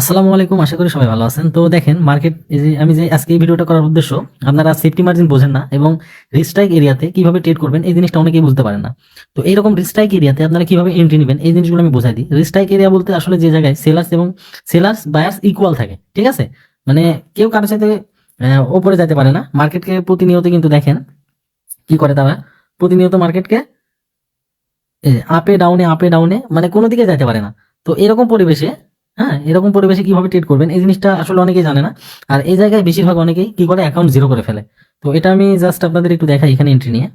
আসসালামু আলাইকুম, আশা করি সবাই ভালো আছেন। তো দেখেন মার্কেট আমি যে আজকে এই ভিডিওটা করার উদ্দেশ্য, আপনারা সেফটি মার্জিন বোঝেন না এবং রিস্ট্রাইক এরিয়াতে কীভাবে ট্রেড করবেন, এই জিনিসটা অনেকেই বুঝতে পারেন না। তো এইরকম রিস্ট্রাইক এরিয়াতে আপনারা কীভাবে এন্ট্রি নেবেন, এই জিনিসগুলো আমি বোঝাই দিই। রিস্ট্রাইক এরিয়া বলতে আসলে যে জায়গায় সেলার্স এবং সেলার্স বায়ার্স ইকুয়াল থাকে, ঠিক আছে? মানে কেউ কারোর সাথে ওপরে যেতে পারে না। মার্কেটকে প্রতিনিয়ত কিন্তু দেখেন, কি করে তারা? প্রতিনিয়ত মার্কেটকে আপে ডাউনে আপে ডাউনে মানে কোনো দিকে যেতে পারে না। তো এরকম পরিবেশে হ্যাঁ এরকম পরিবেশে কীভাবে ট্রিট করবেন? এই জিনিসটা আসলে অনেকেই জানে না। আর এই জায়গায় বেশিরভাগ অনেকেই কি করে? অ্যাকাউন্ট জিরো করে ফেলে। তো এটা আমি জাস্ট আপনাদের একটু দেখাই এখানে এন্ট্রি নিয়ে।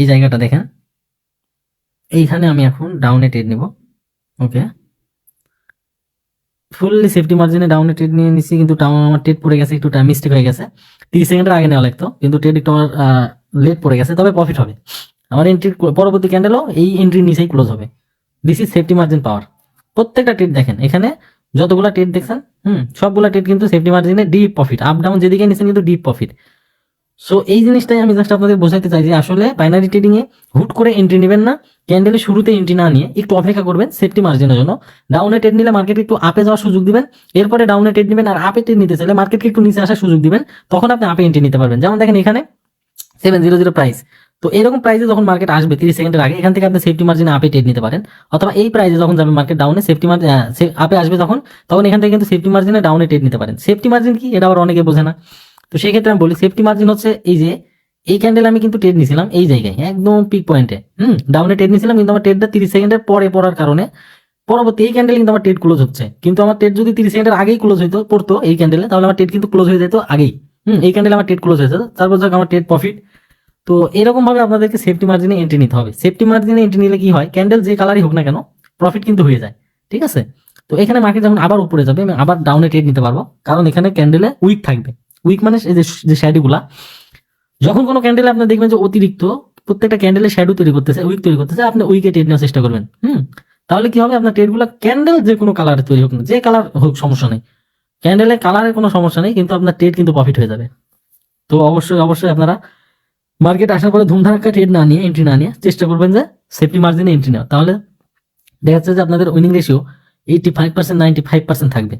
এই জায়গাটা দেখেন। এইখানে আমি এখন ডাউনে ট্রেড নিব। ওকে ফুললি সেফটি মার্জিনে ডাউনে ট্রেড নিয়ে নিচ্ছি কিন্তু আমার ট্রেড পড়ে গেছে, একটু টাইম মিস্টেক হয়ে গেছে। তিরিশ সেকেন্ডের আগে নেওয়া লাগতো, কিন্তু ট্রেড একটু আমার লেট পড়ে গেছে, তবে প্রফিট হবে। আমার এন্ট্রি পরবর্তী ক্যান্ডেলও এই এন্ট্রির নিচেই ক্লোজ হবে। দিস ইজ সেফটি মার্জিন পাওয়ার প্রত্যেকটা ট্রেড দেখেন, এখানে যতগুলা ট্রেড দেখছেন, হুম, সবগুলা ট্রেড কিন্তু সেফটি মার্জিনে ডিপ প্রফিট আপ ডাউন যেদিকে নিচ্ছেন কিন্তু ডিপ প্রফিট সো এই জিনিসটাই আমি জাস্ট আপনাদের বোঝাতে চাই যে আসলে বাইনারি ট্রেডিং এ হুট করে এন্ট্রি নেবেন না ক্যান্ডেলের শুরুতে এন্ট্রি না নিয়ে একটু অপেক্ষা করবেন সেফটি মার্জিনের জন্য। ডাউনে ট্রেড নিলে মার্কেট একটু আপে যাওয়ার সুযোগ দিবেন, এরপরে ডাউনে ট্রেড নেবেন আর আপে ট্রেড নিতে চাইলে মার্কেটকে একটু নিচে আসার সুযোগ দিবেন, তখন আপনি আপে এন্ট্রি নিতে পারবেন। যেমন দেখেন এখানে সেভেন জিরো জিরো প্রাইস তো এরকম প্রাইসে যখন মার্কেট আসবে তিরিশ সেকেন্ডের আগে, এখান থেকে আপনি সেফটি মার্জিন আপে ট্রেড নিতে পারেন। অথবা এই প্রাইসে যখন যাবে মার্কেট ডাউনে সেফটি মার্জিন আপে আসবে তখন তখন এখান থেকে কিন্তু সেফটি মার্জিনে ডাউনে ট্রেড নিতে পারেন। সেফটি মার্জিন কি? এটা আবার অনেকে বোঝে না। তো সেই ক্ষেত্রে আমি বলি সেফটি মার্জিন হচ্ছে এই যে, এই ক্যান্ডেল আমি কিন্তু ট্রেড নিছিলাম এই জায়গায়, একদম পিক পয়েন্টে হুম ডাউনে ট্রেড নিছিলাম, কিন্তু আমার ট্রেডটা তিরিশ সেকেন্ডের পরে পড়ার কারণে, পরবর্তী এই ক্যান্ডেল কিন্তু আমার ট্রেড ক্লোজ হচ্ছে। কিন্তু আমার ট্রেড যদি তিরিশ সেকেন্ডের আগেই ক্লোজ হইতো, পড়তো এই ক্যান্ডেলে তাহলে আমার ট্রেড কিন্তু ক্লোজ হয়ে যেত আগেই। হুম, এই ক্যান্ডেলে আমার ট্রেড ক্লোজ হয়েছে তারপর যাক আমার ট্রেড প্রফিট তো এরকম ভাবে আপনাদেরকে সেফটি মার্জিনে এন্ট্রি নিতে হবে। সেফটি মার্জিনে এন্ট্রি নিলে কি হয়? ক্যান্ডেল যে কালারই হোক না কেন প্রফিট কিন্তু হয়ে যায়। ঠিক আছে? তো এখানে মার্কেট যখন আবার উপরে যাবে, আমি আবার ডাউনে ট্রেড নিতে পারব। কারণ এখানে ক্যান্ডেলে উইক থাকবে। উইক মানে এই যে শ্যাডোগুলা যখন কোনো ক্যান্ডেলে আপনি দেখবেন যে অতিরিক্ত, প্রত্যেকটা ক্যান্ডেলে শ্যাডো তৈরি করতেছে উইক তৈরি করতেছে, আপনি উইকে ট্রেড নেওয়ার চেষ্টা করবেন। হুম? তাহলে কি হবে? আপনার ট্রেডগুলো ক্যান্ডেল যে কোনো কালারে তৈরি হোক না, যে কালার হোক, সমস্যা নেই। ক্যান্ডেলের কালারের কোনো সমস্যা নেই, কিন্তু আপনার ট্রেড কিন্তু প্রফিট হয়ে যাবে। তো অবশ্যই অবশ্যই আপনারা মার্কেট আসার পরে ধুমধারাক্কা ট্রেড না নিয়ে এন্ট্রি না নিয়ে চেষ্টা করবেন যে সেফটি মার্জিনে এন্ট্রি নেওয়া তাহলে দেখা যাচ্ছে যে আপনাদের winning ratio eighty five percent ninety five percent থাকবে।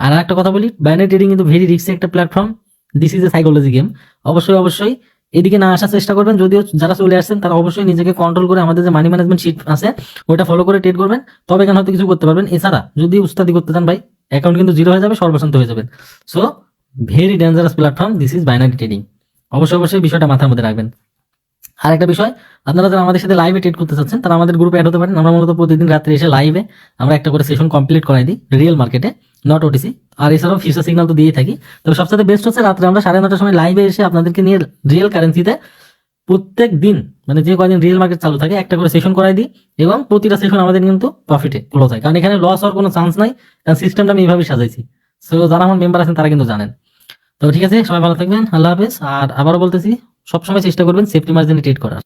আর একটা কথা বলি বাইনারি ট্রেডিং কিন্তু ভেরি রিক্সি একটা platform this is a psychology game অবশ্যই অবশ্যই এদিকে না আসার চেষ্টা করবেন। যদিও যারা চলে আসছেন, তারা অবশ্যই নিজেকে কন্ট্রোল করে আমাদের যে মানি ম্যানেজমেন্ট শিট আছে ওটা ফলো করে ট্রেড করবেন। তবে এখানে হয়তো কিছু করতে পারবেন? এছাড়া যদি উস্তাদি করতে চান ভাই অ্যাকাউন্ট কিন্তু জিরো হয়ে যাবে, সর্বশান্ত হয়ে যাবেন। So very dangerous platform this is binary trading অবশ্যই অবশ্যই বিষয়টা মাথার মধ্যে রাখবেন। আর একটা বিষয়, আপনারা যারা আমাদের সাথে লাইভে ট্রেড করতে চাচ্ছেন, তারা আমাদের গ্রুপে অ্যাড হতে পারেন। আমরা মূলত প্রতিদিন রাত্রে এসে লাইভে আমরা একটা করে সেশন কমপ্লিট করাই দিই রিয়েল মার্কেটে নট ওটিসি আর এছাড়াও ফিউচার সিগন্যাল তো দিয়েই থাকি। তবে সবচেয়ে বেস্ট হচ্ছে রাত্রে আমরা সাড়ে নটার সময় লাইভে এসে আপনাদেরকে নিয়ে রিয়েল কারেন্সিতে প্রত্যেক দিন মানে যে কয়দিন রিয়েল মার্কেট চালু থাকে, একটা করে সেশন করাই দিই এবং প্রতিটা সেশন আমাদের কিন্তু প্রফিটে ক্লোজ হয়। কারণ এখানে লস হওয়ার কোনো চান্স নাই, কারণ সিস্টেমটা আমি এইভাবে সাজাইছি। সো যারা আমার মেম্বার আছেন, তারা কিন্তু জানেন। তো ঠিক আছে, সবাই ভালো থাকবেন, আল্লাহ হাফেজ। আর আবারও বলতেছি, সবসময় চেষ্টা করবেন সেফটি মার্জিনে ট্রিট করার।